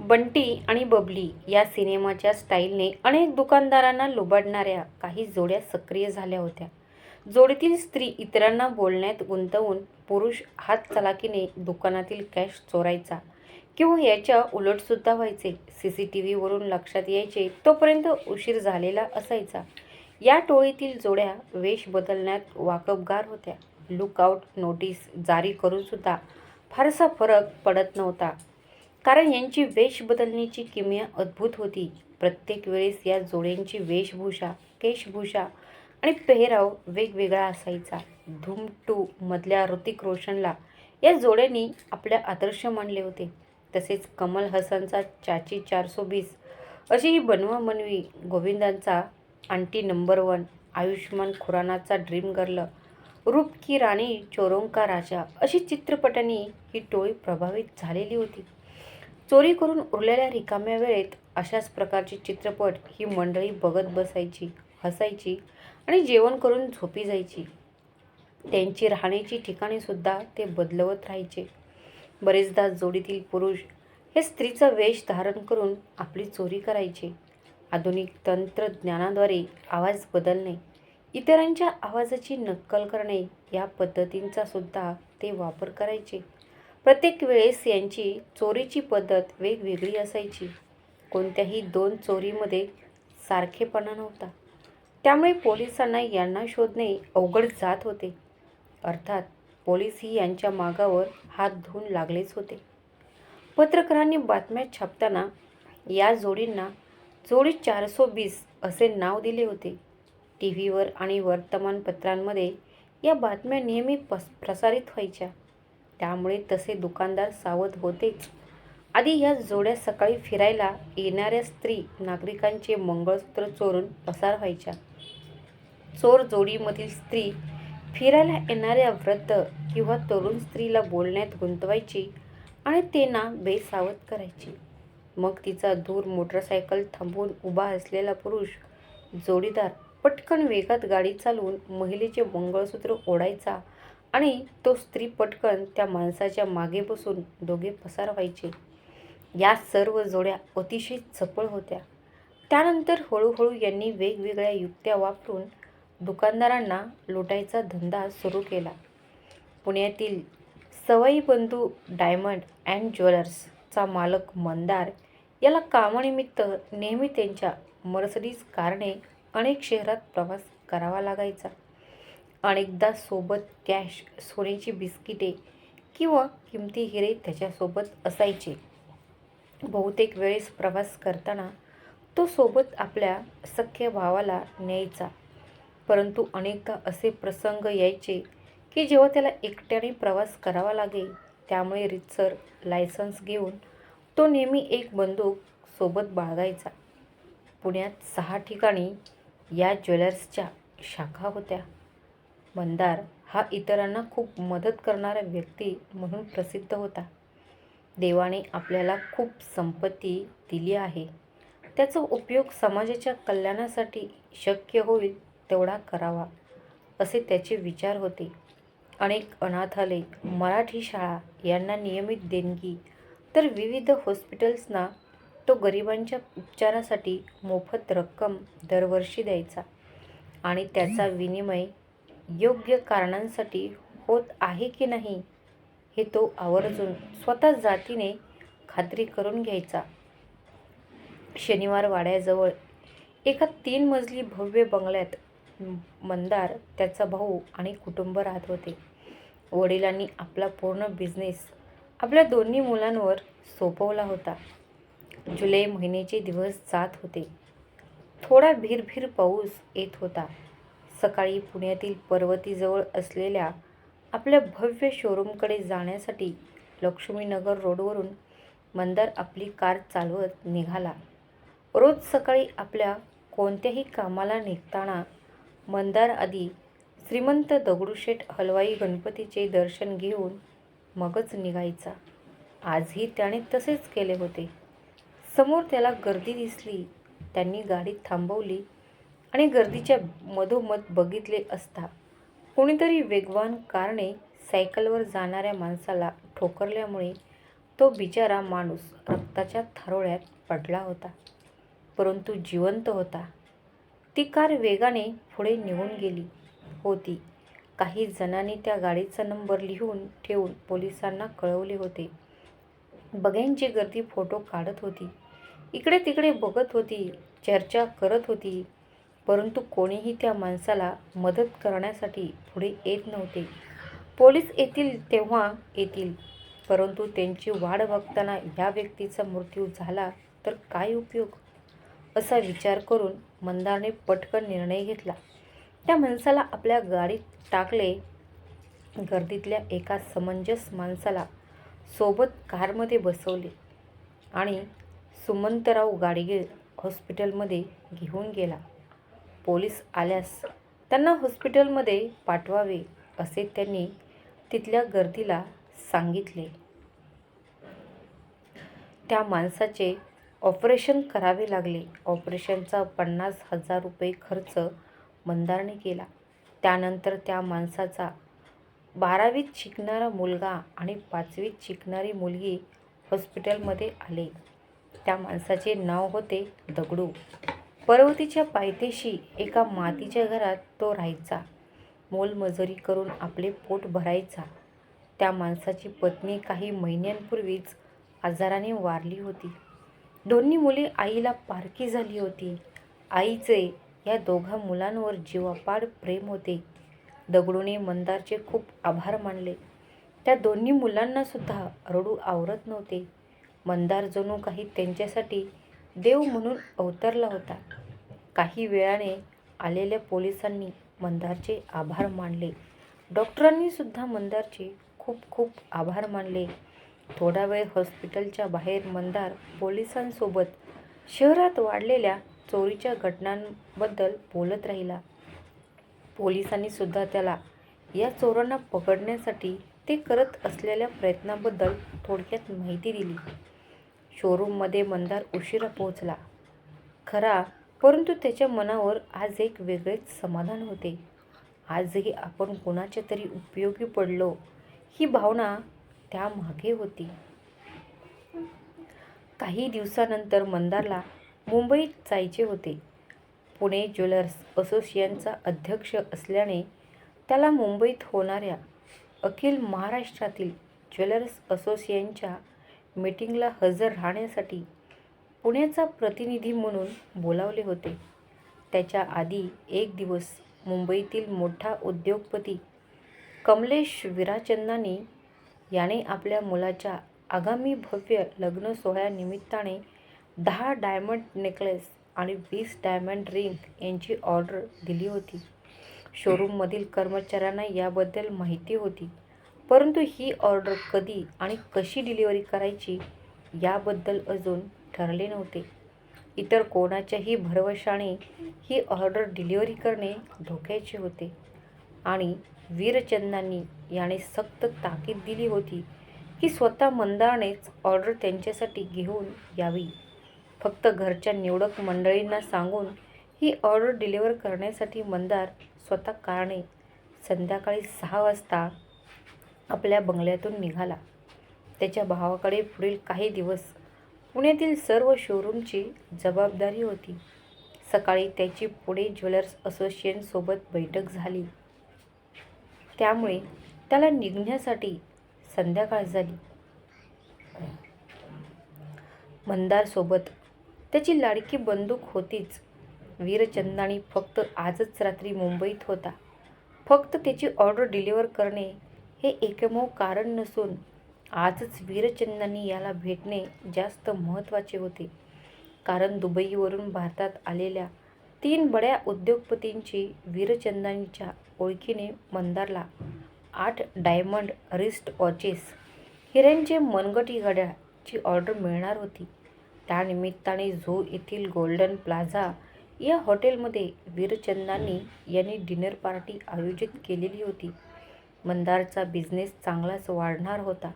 बंटी आणि बबली या सिनेमाच्या स्टाईलने अनेक दुकानदारांना लुबाडणाऱ्या काही जोड्या सक्रिय झाल्या होत्या. जोडीतील स्त्री इतरांना बोलण्यात गुंतवून पुरुष हात चलाकीने दुकानातील कॅश चोरायचा किंवा याच्या उलटसुद्धा व्हायचे. सी सी टी व्हीवरून लक्षात यायचे तोपर्यंत उशीर झालेला असायचा. या टोळीतील जोड्या वेश बदलण्यात वाकबगार होत्या. लुकआउट नोटीस जारी करूनसुद्धा फारसा फरक पडत नव्हता. कारण यांची वेश बदलण्याची किमया अद्भुत होती. प्रत्येक वेळेस या जोड्यांची वेशभूषा केशभूषा आणि पेहराव वेगवेगळा असायचा. धूम टू मधल्या ऋतिक रोशनला या जोड्यांनी आपल्या आदर्श मानले होते. तसेच कमल हसनचा चाची चारसो बीस अशी ही बनवा मनवी गोविंदांचा आंटी नंबर वन आयुष्मान खुरानाचा ड्रीम गर्ल रूप की राणी चोरोंका राजा अशी चित्रपटांनी ही टोळी प्रभावित झालेली होती. चोरी करून उरलेल्या रिकाम्या वेळेत अशाच प्रकारचे चित्रपट ही मंडळी बघत बसायची हसायची आणि जेवण करून झोपी जायची. त्यांची राहण्याची ठिकाणेसुद्धा ते बदलवत राहायचे. बरेचदा जोडीतील पुरुष हे स्त्रीचा वेश धारण करून आपली चोरी करायचे. आधुनिक तंत्रज्ञानाद्वारे आवाज बदलणे इतरांच्या आवाजाची नक्कल करणे या पद्धतींचा सुद्धा ते वापर करायचे. प्रत्येक वेळेस यांची चोरीची पद्धत वेगवेगळी असायची. कोणत्याही दोन चोरीमध्ये सारखेपणा नव्हता. त्यामुळे पोलिसांना यांना शोधणे अवघड जात होते. अर्थात पोलीसही यांच्या मागावर हात धुवून लागलेच होते. पत्रकारांनी बातम्या छापताना या जोडींना जोडी चारसो बीस असे नाव दिले होते. टी व्हीवर आणि वर्तमानपत्रांमध्ये या बातम्या नेहमी पस प्रसारित व्हायच्या. त्यामुळे तसे दुकानदार सावध होतेच. आधी या जोड्या सकाळी फिरायला येणाऱ्या स्त्री नागरिकांचे मंगळसूत्र चोरून पसार व्हायच्या. चोर जोडीमधील स्त्री फिरायला येणाऱ्या वृद्ध किंवा तरुण स्त्रीला बोलण्यात गुंतवायची आणि त्यांना बेसावध करायची. मग तिचा दूर मोटरसायकल थांबवून उभा असलेला पुरुष जोडीदार पटकन वेगात गाडी चालवून महिलेचे मंगळसूत्र ओढायचा आणि तो स्त्री पटकन त्या माणसाच्या मागे बसून दोघे पसार व्हायचे या सर्व जोड्या अतिशय चपळ होत्या. त्यानंतर हळूहळू यांनी वेगवेगळ्या युक्त्या वापरून दुकानदारांना लुटायचा धंदा सुरू केला. पुण्यातील सवाई बंधू डायमंड अँड ज्वेलर्सचा मालक मंदार याला कामानिमित्त नेहमी त्यांच्या मर्सडीज कारने अनेक शहरात प्रवास करावा लागायचा. अनेकदा सोबत कॅश सोन्याची बिस्किटे किंवा किमती हिरे त्याच्यासोबत असायचे. बहुतेक वेळेस प्रवास करताना तो सोबत आपल्या सख्या भावाला न्यायचा. परंतु अनेकदा असे प्रसंग यायचे की जेव्हा त्याला एकट्याने प्रवास करावा लागे त्यामुळे रितसर लायसन्स घेऊन तो नेहमी एक बंदूक सोबत बाळगायचा. पुण्यात सहा ठिकाणी या ज्वेलर्सच्या शाखा होत्या. मंदार हा इतरांना खूप मदत करणारा व्यक्ती म्हणून प्रसिद्ध होता. देवाने आपल्याला खूप संपत्ती दिली आहे. त्याचा उपयोग समाजाच्या कल्याणासाठी शक्य होईल तेवढा करावा असे त्याचे विचार होते. अनेक अनाथालय मराठी शाळा यांना नियमित देणगी तर विविध हॉस्पिटल्सना तो गरिबांच्या उपचारासाठी मोफत रक्कम दरवर्षी द्यायचा आणि त्याचा विनिमय योग्य कारणांसाठी होत आहे की नाही हे तो आवर्जून स्वतः जातीने खात्री करून घ्यायचा. शनिवार वाड्याजवळ एका तीन मजली भव्य बंगल्यात मंदार त्याचा भाऊ आणि कुटुंब राहत होते. वडिलांनी आपला पूर्ण बिझनेस आपल्या दोन्ही मुलांवर सोपवला होता. जुलै महिन्याचे दिवस जात होते. थोडा भिरभिर पाऊस येत होता. सकाळी पुण्यातील पर्वतीजवळ असलेल्या आपल्या भव्य शोरूमकडे जाण्यासाठी लक्ष्मीनगर रोडवरून मंदार आपली कार चालवत निघाला. रोज सकाळी आपल्या कोणत्याही कामाला निघताना मंदार आधी श्रीमंत दगडूशेठ हलवाई गणपतीचे दर्शन घेऊन मगच निघायचा. आजही त्याने तसेच केले होते. समोर त्याला गर्दी दिसली. त्यांनी गाडी थांबवली. आणि गर्दीच्या मधोमध बघितले असता कोणीतरी वेगवान कारणे सायकलवर जाणाऱ्या माणसाला ठोकरल्यामुळे तो बिचारा माणूस रक्ताच्या थारोळ्यात पडला होता. परंतु जिवंत होता. ती कार वेगाने पुढे निघून गेली होती. काही जणांनी त्या गाडीचा नंबर लिहून ठेवून पोलिसांना कळवले होते. बघ्यांची गर्दी फोटो काढत होती. इकडे तिकडे बघत होती चर्चा करत होती. परंतु कोणीही त्या माणसाला मदत करण्यासाठी पुढे येत नव्हते. पोलीस येतील तेव्हा येतील परंतु त्यांची वाढ बघताना या व्यक्तीचा मृत्यू झाला तर काय उपयोग? असा विचार करून मंदारने पटकन निर्णय घेतला. त्या माणसाला आपल्या गाडीत टाकले. गर्दीतल्या एका समंजस माणसाला सोबत कारमध्ये बसवले आणि सुमंतराव गाडगे हॉस्पिटलमध्ये घेऊन गेला. पोलीस आल्यास त्यांना हॉस्पिटलमध्ये पाठवावे असे त्यांनी तिथल्या गर्दीला सांगितले. त्या माणसाचे ऑपरेशन करावे लागले. ऑपरेशनचा पन्नास हजार रुपये खर्च मंदारने केला. त्यानंतर त्या माणसाचा बारावीत शिकणारा मुलगा आणि पाचवीत शिकणारी मुलगी हॉस्पिटलमध्ये आले. त्या माणसाचे नाव होते दगडू. पर्वतीच्या पायथ्याशी एका मातीच्या घरात तो राहायचा. मोलमजुरी करून आपले पोट भरायचा. त्या माणसाची पत्नी काही महिन्यांपूर्वीच आजाराने वारली होती. दोन्ही मुले आईला पारखी झाली होती. आईचे या दोघा मुलांवर जीवापाड प्रेम होते. दगडूने मंदारचे खूप आभार मानले. त्या दोन्ही मुलांनासुद्धा रडू आवरत नव्हते. मंदार जणू काही त्यांच्यासाठी देव म्हणून अवतरला होता. काही वेळाने आलेल्या पोलिसांनी मंदारचे आभार मानले. डॉक्टरांनी सुद्धा मंदारचे खूप खूप आभार मानले. थोडा वेळ हॉस्पिटलच्या बाहेर मंदार पोलिसांसोबत शहरात वाढलेल्या चोरीच्या घटनांबद्दल बोलत राहिला. पोलिसांनी सुद्धा त्याला या चोरांना पकडण्यासाठी ते करत असलेल्या प्रयत्नाबद्दल थोडक्यात माहिती दिली. शोरूममध्ये मंदार उशिरा पोहोचला. खरा परंतु त्याच्या मनावर आज एक वेगळेच समाधान होते. आजही आपण कोणाच्या तरी उपयोगी पडलो ही भावना त्यामागे होती. काही दिवसानंतर मंदारला मुंबईत जायचे होते. पुणे ज्वेलर्स असोसिएशनचा अध्यक्ष असल्याने त्याला मुंबईत होणाऱ्या अखिल महाराष्ट्रातील ज्वेलर्स असोसिएशनच्या मीटिंगला हजर राहण्यासाठी पुण्याचा प्रतिनिधी म्हणून बोलावले होते. त्याच्या आधी एक दिवस मुंबईतील मोठा उद्योगपती कमलेश विराचंदानी याने आपल्या मुलाच्या आगामी भव्य लग्न सोहळ्यानिमित्ताने दहा डायमंड नेकलेस आणि वीस डायमंड रिंग यांची ऑर्डर दिली होती. शोरूममधील कर्मचाऱ्यांना याबद्दल माहिती होती परंतु ही ऑर्डर कधी आणि कशी डिलिव्हरी करायची याबद्दल अजून ठरले नव्हते. इतर कोणाच्याही भरवशाने ही ऑर्डर डिलिव्हरी करणे धोक्याचे होते. आणि वीरचंदांनी याने सक्त ताकीद दिली होती की स्वतः मंदारनेच ऑर्डर त्यांच्यासाठी घेऊन यावी. फक्त घरच्या निवडक मंडळींना सांगून ही ऑर्डर डिलिव्हर करण्यासाठी मंदार स्वतः कारणे संध्याकाळी सहा वाजता आपल्या बंगल्यातून निघाला. त्याच्या भावाकडे पुढील काही दिवस पुण्यातील सर्व शोरूमची जबाबदारी होती. सकाळी त्याची पुणे ज्वेलर्स असोसिएशनसोबत बैठक झाली. त्यामुळे त्याला निघण्यासाठी संध्याकाळ झाली. मंदारसोबत त्याची लाडकी बंदूक होतीच. वीरचंदानी फक्त आजच रात्री मुंबईत होता. फक्त त्याची ऑर्डर डिलिव्हर करणे हे एकमेव कारण नसून आजच वीरचंदांनी याला भेटणे जास्त महत्त्वाचे होते. कारण दुबईवरून भारतात आलेल्या तीन बड्या उद्योगपतींची वीरचंदानीच्या ओळखीने मंदारला आठ डायमंड रिस्ट वॉचेस हिऱ्यांचे मनगटी घड्याळची ऑर्डर मिळणार होती. त्यानिमित्ताने झो येथील गोल्डन प्लाझा या हॉटेलमध्ये वीरचंदानी यांनी डिनर पार्टी आयोजित केलेली होती. मंदारचा बिझनेस चांगलाच वाढणार होता.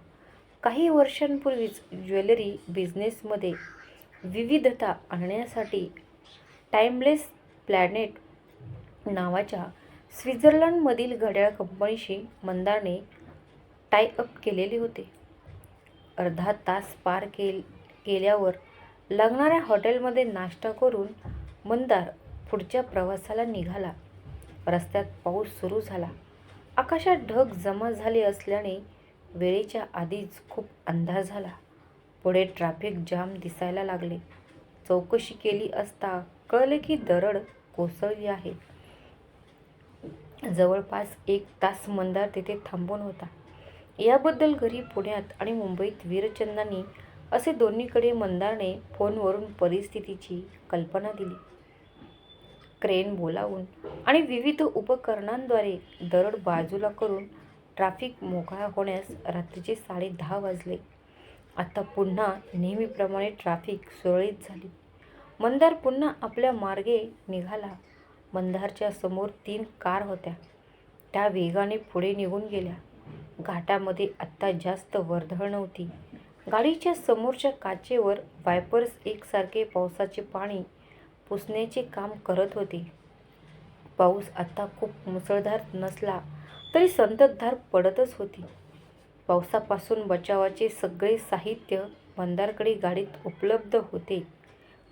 काही वर्षांपूर्वीच ज्वेलरी बिझनेसमध्ये विविधता आणण्यासाठी टाइमलेस प्लॅनेट नावाच्या स्वित्झर्लंडमधील घड्याळ कंपनीशी मंदारने टाय अप केलेले होते. अर्धा तास पार केल केल्यावर लागणाऱ्या हॉटेलमध्ये नाश्ता करून मंदार पुढच्या प्रवासाला निघाला. रस्त्यात पाऊस सुरू झाला. आकाशात ढग जमा झाले असल्याने वेळेच्या आधीच खूप अंधार झाला. पुढे ट्रॅफिक जाम दिसायला लागले. चौकशी केली असता कळले की दरड कोसळली आहे. जवळपास एक तास मंदार तिथे थांबून होता. याबद्दल घरी पुण्यात आणि मुंबईत वीरचंदांनी असे दोन्हीकडे मंदारने फोनवरून परिस्थितीची कल्पना दिली. क्रेन बोलावून आणि विविध उपकरणांद्वारे दरड बाजूला करून ट्रॅफिक मोकळा होण्यास रात्रीचे साडे दहा वाजले. आता पुन्हा नेहमीप्रमाणे ट्रॅफिक सुरळीत झाली. मंदार पुन्हा आपल्या मार्गे निघाला. मंदारच्या समोर तीन कार होत्या. त्या वेगाने पुढे निघून गेल्या. घाटामध्ये आत्ता जास्त वर्दळ नव्हती. गाडीच्या समोरच्या काचेवर वायपर्स एकसारखे पावसाचे पाणी पुसण्याचे काम करत होते. पाऊस आत्ता खूप मुसळधार नसला. तरी संततधार पडतच होती. पावसापासून बचावाचे सगळे साहित्य मंदारकडे गाडीत उपलब्ध होते.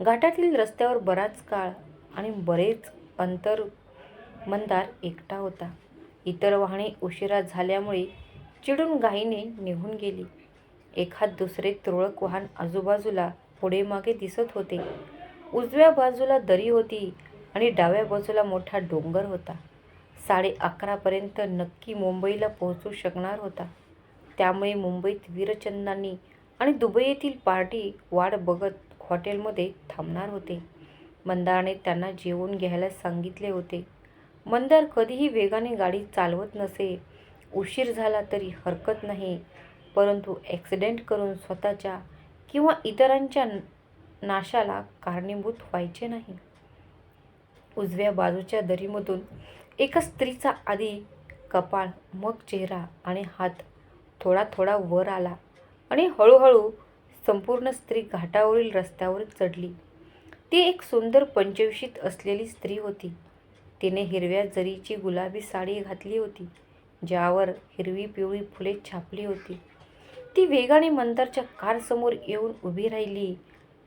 घाटातील रस्त्यावर बराच काळ आणि बरेच अंतर मंदार एकटा होता. इतर वाहने उशिरा झाल्यामुळे चिडून गाईने निघून गेली. एखाद दुसरे तुरळक वाहन आजूबाजूला पुढे मागे दिसत होते. उजव्या बाजूला दरी होती आणि डाव्या बाजूला मोठा डोंगर होता. साडे अकरापर्यंत नक्की मुंबईला पोहोचू शकणार होता. त्यामुळे मुंबईत वीरचंदांनी आणि दुबई येथील पार्टी वाट बघत हॉटेलमध्ये थांबणार होते. मंदारने त्यांना जेवून घ्यायला सांगितले होते. मंदार कधीही वेगाने गाडी चालवत नसे उशीर झाला तरी हरकत नाही. परंतु ॲक्सिडेंट करून स्वतःच्या किंवा इतरांच्या नाशाला कारणीभूत व्हायचे नाही. उजव्या बाजूच्या दरीमधून एका स्त्रीचा आधी कपाळ मग चेहरा आणि हात थोडा थोडा वर आला आणि हळूहळू संपूर्ण स्त्री घाटावरील रस्त्यावर चढली. ती एक सुंदर पंचविशीत असलेली स्त्री होती. तिने हिरव्या जरीची गुलाबी साडी घातली होती ज्यावर हिरवी पिवळी फुले छापली होती. ती वेगाने मंदारच्या कारसमोर येऊन उभी राहिली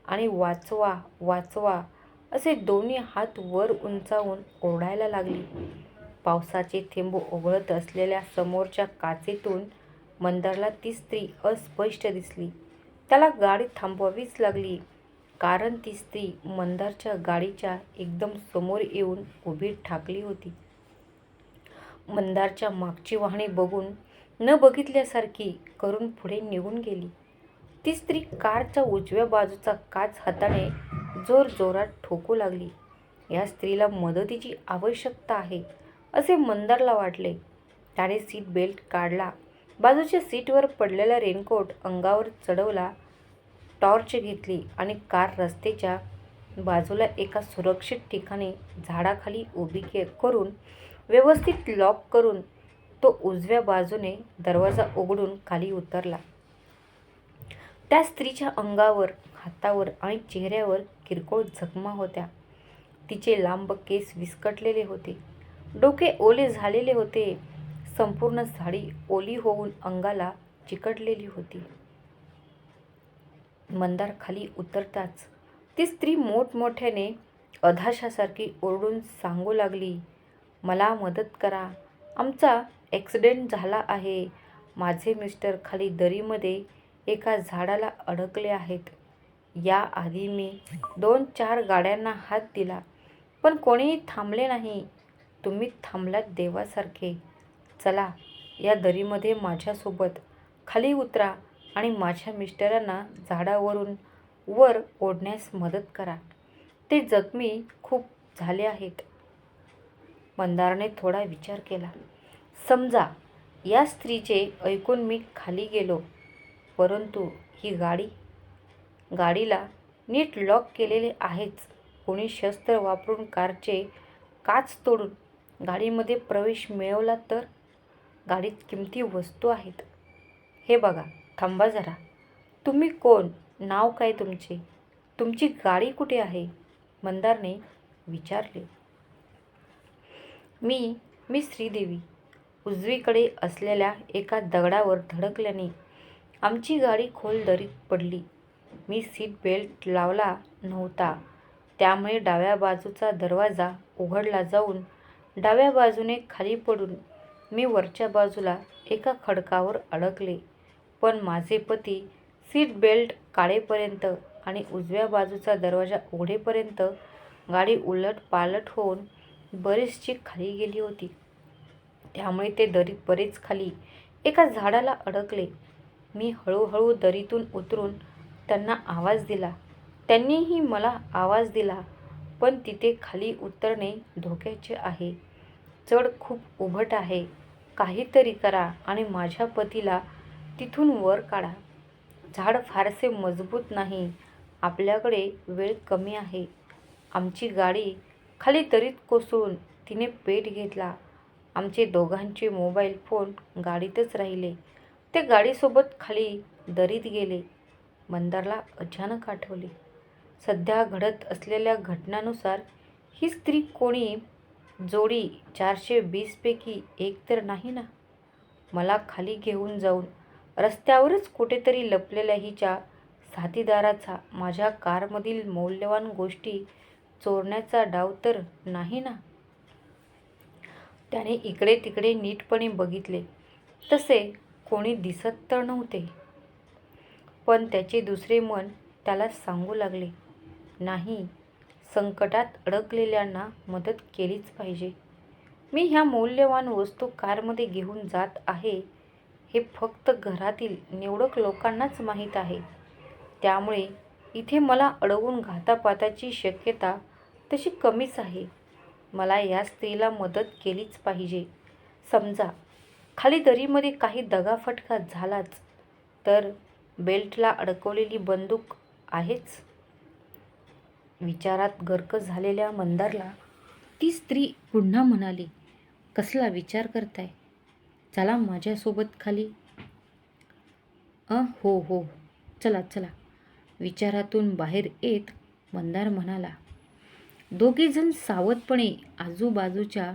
आणि वाचवा वाचवा असे दोन्ही हात वर उंचावून ओरडायला लागली. पावसाचे थेंब ओघळत असलेल्या समोरच्या काचेतून मंदारला ती स्त्री अस्पष्ट दिसली. त्याला गाडी थांबवावीच लागली कारण ती स्त्री मंदारच्या गाडीच्या एकदम समोर येऊन उभी ठाकली होती. मंदारच्या मागची वाहने बघून न बघितल्यासारखी करून पुढे निघून गेली. ती स्त्री कारच्या उजव्या बाजूचा काच हाताने जोर जोरात ठोकू लागली. या स्त्रीला मदतीची आवश्यकता आहे असे मंदारला वाटले. त्याने सीट बेल्ट काढला. बाजूच्या सीटवर पडलेला रेनकोट अंगावर चढवला टॉर्च घेतली आणि कार रस्त्याच्या बाजूला एका सुरक्षित ठिकाणी झाडाखाली उभी के करून व्यवस्थित लॉक करून तो उजव्या बाजूने दरवाजा उघडून खाली उतरला. त्या स्त्रीच्या अंगावर हातावर आणि चेहऱ्यावर किरकोळ जखमा होत्या. तिचे लांब केस विस्कटलेले होते. डोके ओले झालेले होते. संपूर्ण साडी ओली होऊन अंगाला चिकटलेली होती. मंदार खाली उतरताच ती स्त्री मोठमोठ्याने अधाशासारखी ओरडून सांगू लागली मला मदत करा. आमचा ॲक्सिडेंट झाला आहे. माझे मिस्टर खाली दरीमध्ये एका झाडाला अडकले आहेत. याआधी मी दोन चार गाड्यांना हात दिला. पण कोणीही थांबले नाही. तुम्ही थांबलात देवासारखे. चला या दरीमध्ये माझ्यासोबत. खाली उतरा आणि माझ्या मिस्टरांना झाडावरून वर ओढण्यास मदत करा. ते जखमी खूप झाले आहेत. मंदारने थोडा विचार केला. समजा या स्त्रीचे ऐकून मी खाली गेलो. परंतु ही गाडी गाडीला नीट लॉक केलेले आहेच. कोणी शस्त्र वापरून कारचे काच तोडून गाडीमध्ये प्रवेश मिळवला तर? गाडीत किमती वस्तू आहेत. हे बघा थांबा जरा. तुम्ही कोण? नाव काय तुमचे? तुमची गाडी कुठे आहे? मंदारने विचारले. मी मी श्रीदेवी. उजवीकडे असलेल्या एका दगडावर धडकल्याने आमची गाडी खोल दरीत पडली. मी सीट बेल्ट लावला नव्हता. त्यामुळे डाव्या बाजूचा दरवाजा उघडला जाऊन डाव्या बाजूने खाली पडून मी वरच्या बाजूला एका खडकावर अडकले. पण माझे पती सीट बेल्ट काढेपर्यंत आणि उजव्या बाजूचा दरवाजा उघडेपर्यंत गाडी उलट पालट होऊन बरीचशी खाली गेली होती. त्यामुळे ते दरी बरेच खाली एका झाडाला अडकले. मी हळूहळू दरीतून उतरून त्यांना आवाज दिला. त्यांनीही मला आवाज दिला पण तिथे खाली उतरणे धोक्याचे आहे. चढ खूप उभट आहे. काहीतरी करा आणि माझ्या पतीला तिथून वर काढा. झाड फारसे मजबूत नाही. आपल्याकडे वेळ कमी आहे. आमची गाडी खाली दरीत कोसळून तिने पेट घेतला. आमचे दोघांचे मोबाईल फोन गाडीतच राहिले. ते गाडीसोबत खाली दरीत गेले. मंदारला अचानक आठवली. सध्या घडत असलेल्या घटनांनुसार ही स्त्री कोणी? जोडी चारशे वीसपैकी एक तर नाही ना? मला खाली घेऊन जाऊन रस्त्यावरच कुठेतरी लपलेल्या हिच्या साथीदाराचा माझ्या कारमधील मौल्यवान गोष्टी चोरण्याचा डाव तर नाही ना? त्याने इकडे तिकडे नीटपणे बघितले. तसे कोणी दिसत तर नव्हते. पण त्याचे दुसरे मन त्याला सांगू लागले. नाही संकटात अडकलेल्यांना मदत केलीच पाहिजे. मी ह्या मौल्यवान वस्तू कारमध्ये घेऊन जात आहे हे फक्त घरातील निवडक लोकांनाच माहीत आहे. त्यामुळे इथे मला अडवून घातापाताची शक्यता तशी कमीच आहे. मला या स्त्रीला मदत केलीच पाहिजे. समजा खाली दरीमध्ये काही दगाफटका झालाच तर बेल्टला अडकवलेली बंदूक आहेच? विचारात गर्क झालेल्या मंदारला ती स्त्री पुन्हा म्हणाली कसला विचार करताय? चला माझ्यासोबत खाली. अ हो हो चला चला. विचारातून बाहेर येत मंदार म्हणाला दोघेजण सावधपणे आजूबाजूच्या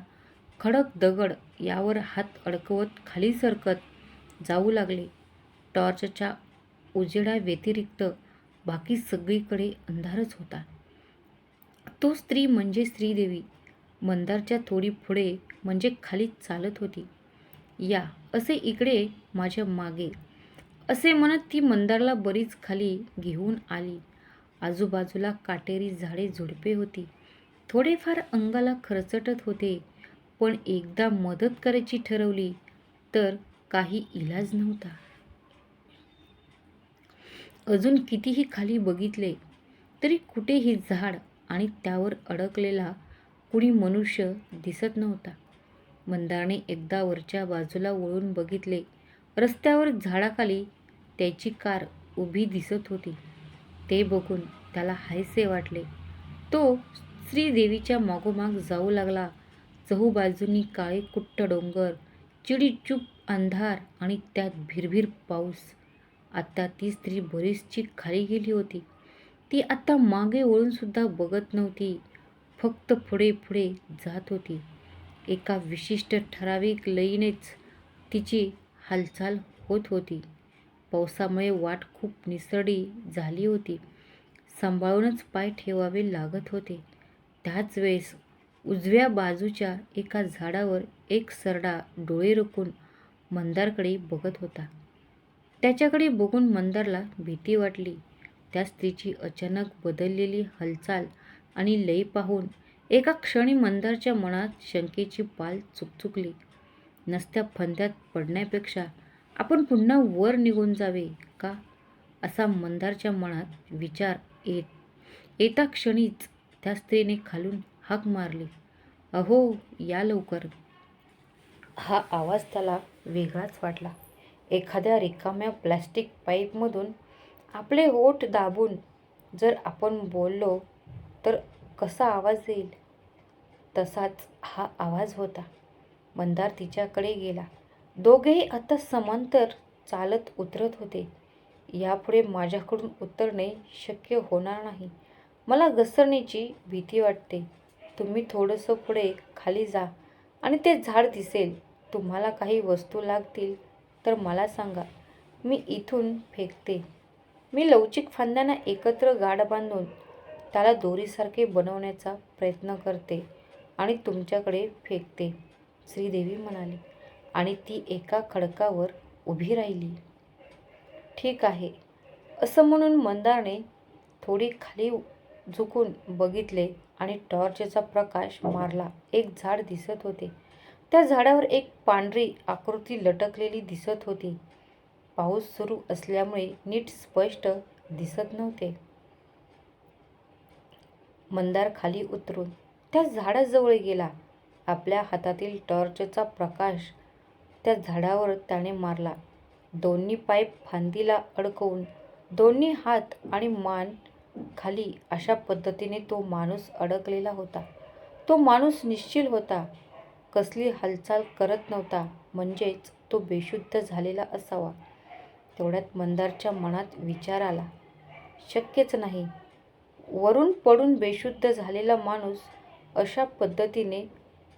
खडक दगड यावर हात अडकवत खाली सरकत जाऊ लागले. टॉर्चच्या उजेडा व्यतिरिक्त बाकी सगळीकडे अंधारच होता. तो स्त्री म्हणजे श्रीदेवी. मंदारच्या थोडी पुढे म्हणजे खाली चालत होती. या असे इकडे माझ्या मागे. असे म्हणत ती मंदारला बरीच खाली घेऊन आली. आजूबाजूला काटेरी झाडे झुडपे होती. थोडेफार अंगाला खरचटत होते पण एकदा मदत करायची ठरवली तर काही इलाज नव्हता. अजून कितीही खाली बघितले तरी कुठेही झाड आणि त्यावर अडकलेला कुणी मनुष्य दिसत नव्हता. मंदारने एकदा वरच्या बाजूला वळून बघितले. रस्त्यावर झाडाखाली त्याची कार उभी दिसत होती. ते बघून त्याला हायसे वाटले. तो श्रीदेवीच्या मागोमाग जाऊ लागला. चहूबाजूंनी काळे कुट्ट डोंगर चिडीचूप अंधार आणि त्यात भिरभिर पाऊस. आत्ता ती स्त्री बरीचशी खाली गेली होती. ती आत्ता मागे वळूनसुद्धा बघत नव्हती. फक्त पुढे पुढे जात होती. एका विशिष्ट ठराविक लयीनेच तिची हालचाल होत होती. पावसामुळे वाट खूप निसरडी झाली होती. सांभाळूनच पाय ठेवावे लागत होते. त्याच वेळेस उजव्या बाजूच्या एका झाडावर एक सरडा डोळे रोखून मंदारकडे बघत होता. त्याच्याकडे बघून मंदारला भीती वाटली. त्या स्त्रीची अचानक बदललेली हालचाल आणि लय पाहून एका क्षणी मंदारच्या मनात शंकेची पाल चुकचुकली. नसत्या फंद्यात पडण्यापेक्षा आपण पुन्हा वर निघून जावे का? असा मंदारच्या मनात विचार येत येता क्षणीच त्या स्त्रीने खालून हाक मारली. अहो या लवकर. हा आवाज त्याला वेगळाच वाटला. एखाद्या रिकाम्या प्लॅस्टिक पाईपमधून आपले ओठ दाबून जर आपण बोललो तर कसा आवाज येईल? तसाच हा आवाज होता. मंदार तिच्याकडे गेला. दोघेही आता समांतर चालत उतरत होते. यापुढे माझ्याकडून उतरणे शक्य होणार नाही. मला घसरण्याची भीती वाटते. तुम्ही थोडंसं पुढे खाली जा आणि ते झाड दिसेल. तुम्हाला काही वस्तू लागतील. तर मला सांगा मी इथून फेकते. मी लवचिक फांद्यांना एकत्र गाठ बांधून त्याला दोरीसारखे बनवण्याचा प्रयत्न करते आणि तुमच्याकडे फेकते श्रीदेवी म्हणाली. आणि ती एका खडकावर उभी राहिली. ठीक आहे असं म्हणून मंदारने थोडी खाली झुकून बघितले आणि टॉर्चचा प्रकाश मारला. एक झाड दिसत होते. त्या झाडावर एक पांढरी आकृती लटकलेली दिसत होती. पाऊस सुरू असल्यामुळे नीट स्पष्ट दिसत नव्हते. मंदार खाली उतरून त्या झाडाजवळ गेला. आपल्या हातातील टॉर्चचा प्रकाश त्या झाडावर त्याने मारला. दोन्ही पाय फांदीला अडकवून दोन्ही हात आणि मान खाली अशा पद्धतीने तो माणूस अडकलेला होता. तो माणूस निश्चिल होता. कसली हालचाल करत नव्हता. म्हणजेच तो बेशुद्ध झालेला असावा. तेवढ्यात मंदारच्या मनात विचार आला. शक्यच नाही. वरून पडून बेशुद्ध झालेला माणूस अशा पद्धतीने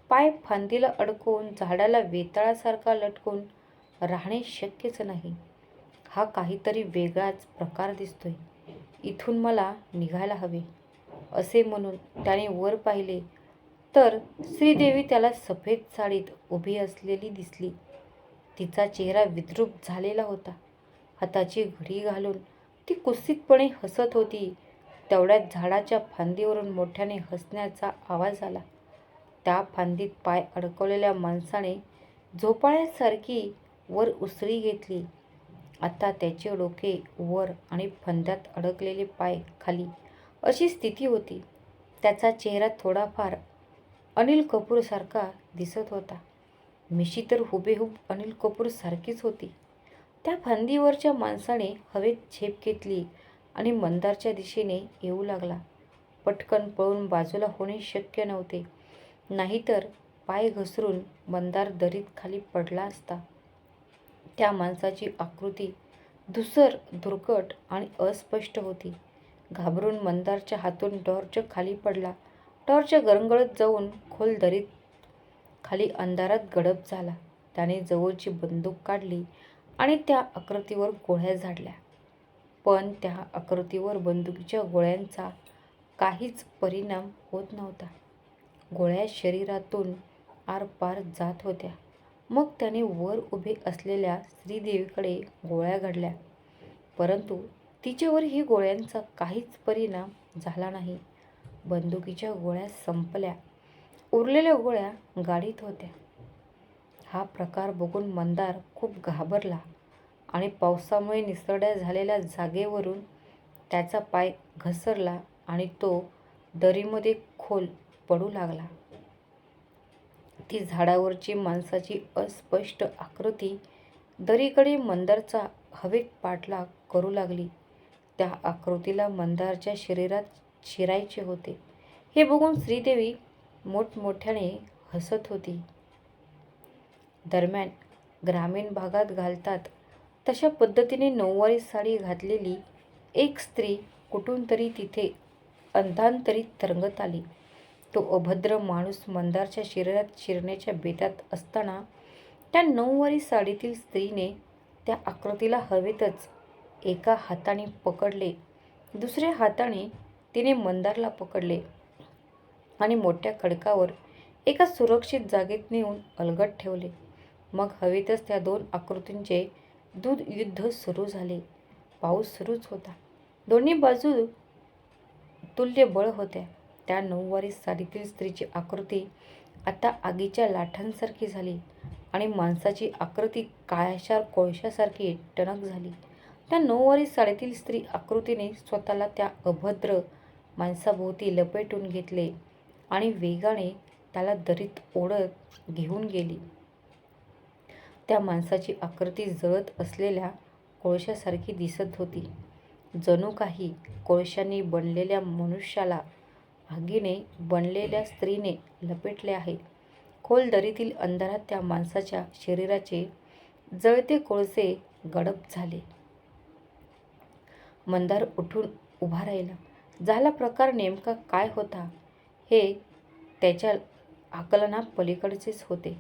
पाय फांदीला अडकवून झाडाला वेताळासारखा लटकून राहणे शक्यच नाही. हा काहीतरी वेगळाच प्रकार दिसतोय. इथून मला निघायला हवे. असे म्हणून त्याने वर पाहिले. तर श्रीदेवी त्याला सफेद साडीत उभी असलेली दिसली. तिचा चेहरा विद्रूप झालेला होता. हाताची घडी घालून ती कुस्सितपणे हसत होती. तेवढ्यात झाडाच्या फांदीवरून मोठ्याने हसण्याचा आवाज आला. त्या फांदीत पाय अडकवलेल्या माणसाने झोपाळ्यासारखी वर उसळी घेतली. आता त्याचे डोके वर आणि फंद्यात अडकलेले पाय खाली अशी स्थिती होती. त्याचा चेहरा थोडाफार अनिल कपूरसारखा दिसत होता. मिशी तर हुबेहूब अनिल कपूरसारखीच होती. त्या फांदीवरच्या माणसाने हवेत झेप घेतली आणि मंदारच्या दिशेने येऊ लागला. पटकन पळून बाजूला होणे शक्य नव्हते. नाहीतर पाय घसरून मंदार दरीत खाली पडला असता. त्या माणसाची आकृती धुसर धुरकट आणि अस्पष्ट होती. घाबरून मंदारच्या हातून डॉर्च खाली पडला. टॉर्च गरंगळत जाऊन खोल दरीत खाली अंधारात गडप झाला. त्याने जवळची बंदूक काढली आणि त्या आकृतीवर गोळ्या झाडल्या. पण त्या आकृतीवर बंदुकीच्या गोळ्यांचा काहीच परिणाम होत नव्हता. गोळ्या शरीरातून आरपार जात होत्या. मग त्याने वर उभे असलेल्या श्रीदेवीकडे गोळ्या घडल्या. परंतु तिच्यावरही गोळ्यांचा काहीच परिणाम झाला नाही. बंदुकीच्या गोळ्या संपल्या. उरलेल्या गोळ्या गाडीत होत्या. हा प्रकार बघून मंदार खूप घाबरला आणि पावसामुळे निसरड्या झालेल्या जागेवरून त्याचा पाय घसरला आणि तो दरीमध्ये खोल पडू लागला. ती झाडावरची माणसाची अस्पष्ट आकृती दरीकडे मंदारचा हवेत पाठलाग करू लागली. त्या आकृतीला मंदारच्या शरीरात शिरायचे होते. हे बघून श्रीदेवी मोठमोठ्याने हसत होती. दरम्यान ग्रामीण भागात घालतात तशा पद्धतीने नऊवारी साडी घातलेली एक स्त्री कुठून तरी तिथे अंधांतरीत तरंगत आली. तो अभद्र माणूस मंदारच्या शरीरात शिरण्याच्या बेतात असताना त्या नऊवारी साडीतील स्त्रीने त्या आकृतीला हवेतच एका हाताने पकडले. दुसऱ्या हाताने तिने मंदारला पकडले आणि मोठ्या खडकावर एका सुरक्षित जागेत नेऊन अलगट ठेवले. मग हवेतच त्या दोन आकृतींचे दूध युद्ध सुरू झाले. पाऊस सुरूच होता. दोन्ही बाजू तुल्य बळ होत्या. त्या नऊवारी साडीतील स्त्रीची आकृती आता आगीच्या लाटांसारखी झाली आणि माणसाची आकृती काळ्याशार कोळशासारखी टणक झाली. त्या नऊवारी साडीतील स्त्री आकृतीने स्वतःला त्या अभद्र माणसाभोवती लपेटून घेतले आणि वेगाने त्याला दरीत ओढत घेऊन गेली. त्या माणसाची आकृती जळत असलेल्या कोळशासारखी दिसत होती. जणू काही कोळशाने बनलेल्या मनुष्याला आगीने बनलेल्या स्त्रीने लपेटले आहे. खोल दरीतील अंधारात त्या माणसाच्या शरीराचे जळते कोळसे गडप झाले. मंदार उठून उभा राहिला. झाला प्रकार नेमका काय होता? हे त्याच्या आकलना पलीकडचेच होते.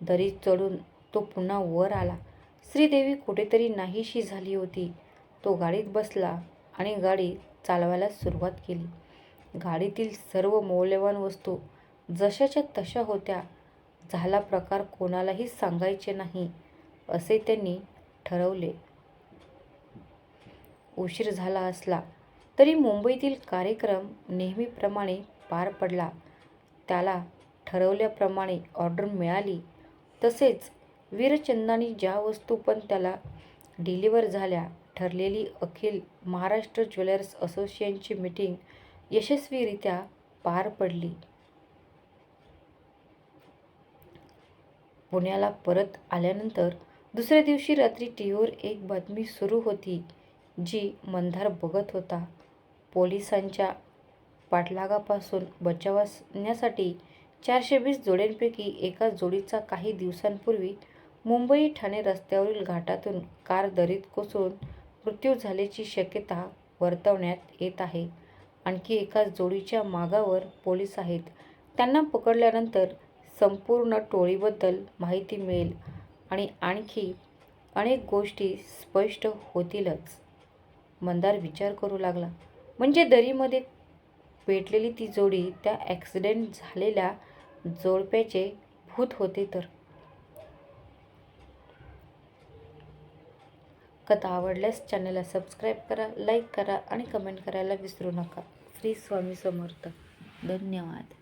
दरी चढून तो पुन्हा वर आला. श्रीदेवी कुठेतरी नाहीशी झाली होती. तो गाडीत बसला आणि गाडी चालवायला सुरुवात केली. गाडीतील सर्व मौल्यवान वस्तू जशाच्या तशा होत्या. झाला प्रकार कोणालाही सांगायचे नाही असे त्यांनी ठरवले. उशीर झाला असला तरी मुंबईतील कार्यक्रम नेहमीप्रमाणे पार पडला. त्याला ठरवल्याप्रमाणे ऑर्डर मिळाली. तसेच वीरचंदानी ज्या वस्तू पण त्याला डिलिव्हर झाल्या ठरलेली अखिल महाराष्ट्र ज्वेलर्स असोसिएशनची मीटिंग यशस्वीरित्या पार पडली. पुण्याला परत आल्यानंतर दुसऱ्या दिवशी रात्री टी व्हीवर एक बातमी सुरू होती जी मंदार बघत होता. पोलिसांच्या पाठलागापासून बचावण्यासाठी चारशे वीस जोड्यांपैकी एका जोडीचा काही दिवसांपूर्वी मुंबई ठाणे रस्त्यावरील घाटातून कार दरीत कोसळून मृत्यू झाल्याची शक्यता वर्तवण्यात येत आहे. आणखी एका जोडीच्या मागावर पोलीस आहेत. त्यांना पकडल्यानंतर संपूर्ण टोळीबद्दल माहिती मिळेल आणि आणखी अनेक गोष्टी स्पष्ट होतीलच. मंदार विचार करू लागला. म्हणजे दरीमध्ये पेटलेली ती जोडी त्या ॲक्सिडेंट झालेल्या जोडप्याचे भूत होते तर. कथा आवडल्यास चॅनलला सबस्क्राईब करा लाईक करा आणि कमेंट करायला विसरू नका. श्री स्वामी समर्थ. धन्यवाद.